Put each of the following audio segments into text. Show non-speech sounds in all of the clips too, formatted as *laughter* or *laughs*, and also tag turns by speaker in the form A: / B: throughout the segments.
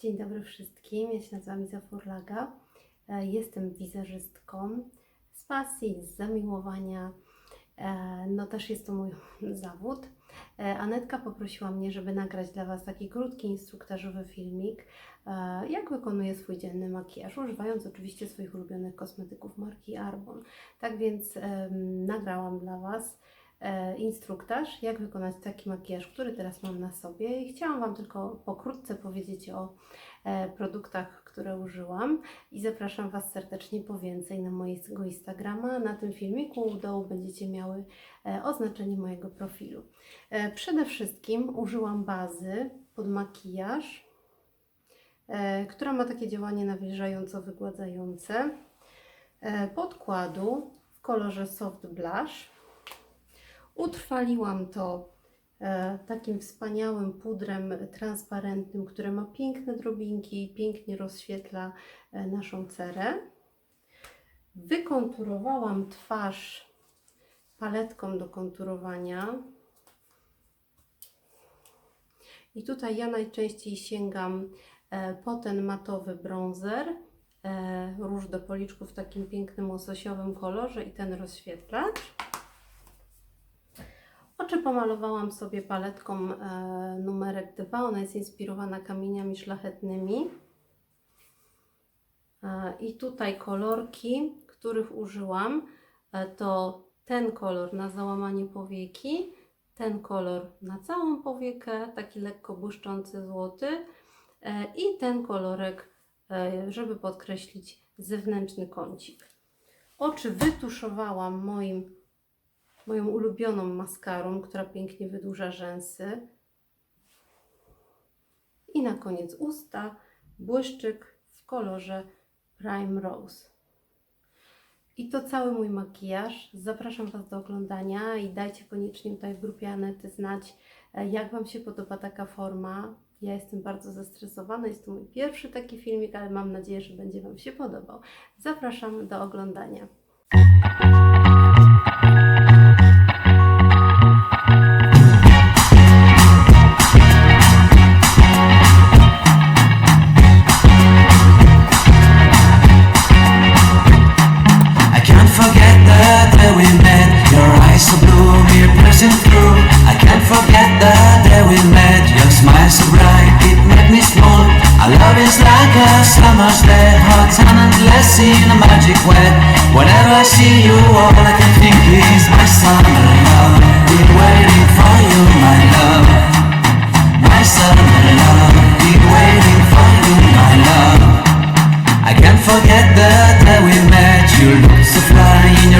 A: Dzień dobry wszystkim, ja się nazywam Iza Furlaga. E, Jestem wizerzystką z pasji, z zamiłowania. E, No też jest to mój *laughs* zawód. E, Anetka poprosiła mnie, żeby nagrać dla Was taki krótki instruktażowy filmik, jak wykonuję swój dzienny makijaż, używając oczywiście swoich ulubionych kosmetyków marki Arbon. Tak więc nagrałam dla Was instruktaż, jak wykonać taki makijaż, który teraz mam na sobie i chciałam Wam tylko pokrótce powiedzieć o e, produktach, które użyłam i zapraszam Was serdecznie po więcej na mojego Instagrama. Na tym filmiku u dołu będziecie miały e, oznaczenie mojego profilu. E, Przede wszystkim użyłam bazy pod makijaż, e, która ma takie działanie nawilżająco-wygładzające. E, Podkładu w kolorze Soft Blush. Utrwaliłam to e, takim wspaniałym pudrem transparentnym, które ma piękne drobinki i pięknie rozświetla e, naszą cerę. Wykonturowałam twarz paletką do konturowania. I tutaj ja najczęściej sięgam e, po ten matowy bronzer, róż do policzków w takim pięknym łososiowym kolorze i ten rozświetlacz. Pomalowałam sobie paletką e, numerek 2. Ona jest inspirowana kamieniami szlachetnymi. E, I tutaj kolorki, których użyłam, e, to ten kolor na załamanie powieki, ten kolor na całą powiekę, taki lekko błyszczący złoty i ten kolorek, żeby podkreślić zewnętrzny kącik. Oczy wytuszowałam moim moją ulubioną maskarą, która pięknie wydłuża rzęsy. I na koniec usta, błyszczyk w kolorze Prime Rose. I to cały mój makijaż. Zapraszam Was do oglądania i dajcie koniecznie tutaj w grupie Anety znać, e, jak Wam się podoba taka forma. Ja jestem bardzo zestresowana, jest to mój pierwszy taki filmik, ale mam nadzieję, że będzie Wam się podobał. Zapraszam do oglądania.
B: Day we met. Your eyes so blue, me piercing through. I can't forget the day we met. Your smile so bright, it made me swoon. Our love is like a summer's day, hot and endless in a magic way. Whenever I see you, all I can think is my summer love. Been waiting for you, my love. My summer love. Been waiting for you, my love. I can't forget the day we met You look so fly in your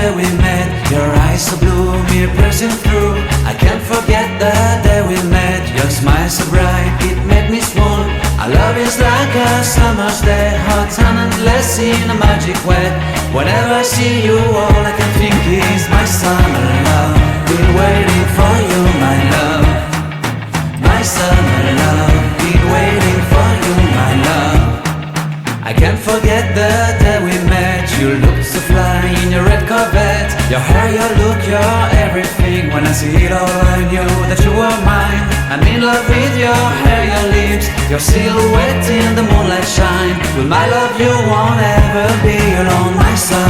B: day we met. Your eyes so blue, piercing through. I can't forget the day we met. Your smile so bright, it made me swoon. Our love is like a summer's day Hot and endless in a magic way. Whenever I see you, all I can think is My summer love, been waiting for you, my love. My summer love, been waiting for you, my love. I can't forget the I see it all, I knew that you were mine. I'm in love with your hair, your lips, your silhouette in the moonlight shine. With my love, you won't ever be alone, my summer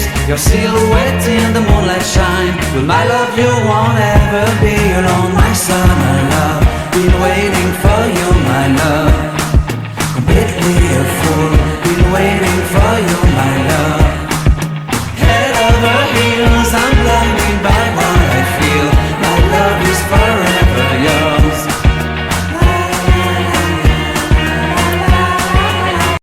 B: shapes, your silhouette in the moonlight shine. With my love, you won't ever be alone, my summer love. Been waiting for you, my love. Completely a fool.